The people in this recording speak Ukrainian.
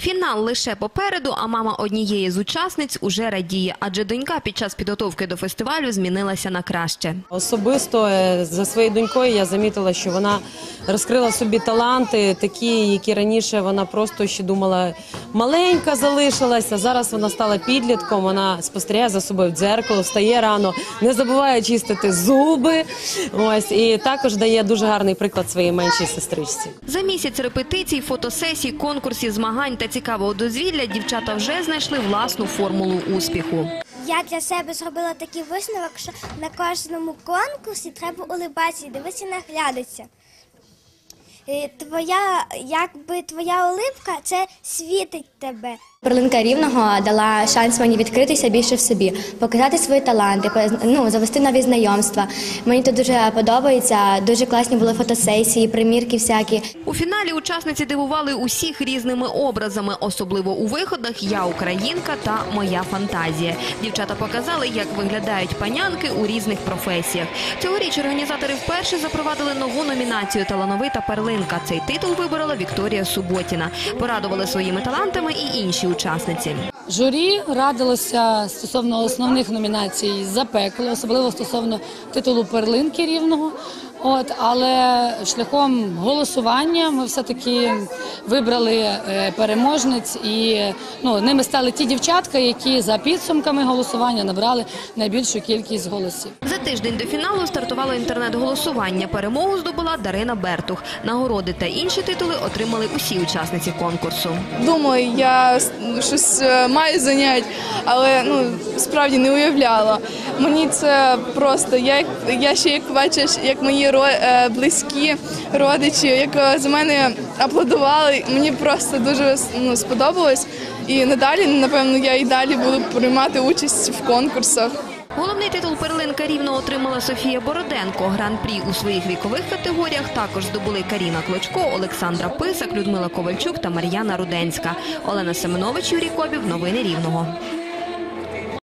Фінал лише попереду, а мама однієї з учасниць уже радіє, адже донька під час підготовки до фестивалю змінилася на краще. Особисто е, за своєю донькою я замітила, що вона розкрила собі таланти, такі, які раніше вона просто ще думала маленька залишилася. Зараз вона стала підлітком. Вона спостерігає за собою в дзеркало, встає рано, не забуває чистити зуби. Ось і також дає дуже гарний приклад своїй меншій сестричці. За місяць репетицій, фотосесій, конкурсів, змагань та цікавого дозвілля дівчата вже знайшли власну формулу успіху. Я для себе зробила такий висновок, що на кожному конкурсі треба улибатися і дивитися. Е, Твоя, якби твоя улипка це світить тебе. Перлинка рівного дала шанс мені відкритися більше в собі, показати свої таланти, позна- ну, завести нові знайомства. Мені тут дуже подобається. Дуже класні були фотосесії, примірки всякі. У фіналі учасниці дивували усіх різними образами, особливо у виходах Я Українка та Моя фантазія. Дівчата показали, як виглядають панянки у різних професіях. Цьогоріч організатори вперше запровадили нову номінацію Талановита перлинка. Цей титул виборола Вікторія Суботіна. Порадували своїми талантами і інші учасниці. Журі радилося стосовно основних номінацій запекло, особливо стосовно титулу перлинки рівного. От, але шляхом голосування ми все-таки вибрали е, переможниць, і ну, ними стали ті дівчатка, які за підсумками голосування набрали найбільшу кількість голосів. За тиждень до фіналу стартувало інтернет-голосування. Перемогу здобула Дарина Бертух. Нагороди та інші титули отримали усі учасниці конкурсу. Думаю, я щось е, маю зайняти, але ну справді не уявляла. Мені це просто я, я ще як бачиш, як мої ро, е, близькі родичі, як е, за мене аплодували. Мені просто дуже ну, сподобалось. І надалі, напевно, я і далі буду приймати участь в конкурсах. Головний титул перлинка рівно отримала Софія Бороденко. Гран-прі у своїх вікових категоріях також здобули Каріна Клочко, Олександра Писак, Людмила Ковальчук та Мар'яна Руденська. Олена Семенович, Юрій Кобів. Новини Рівного.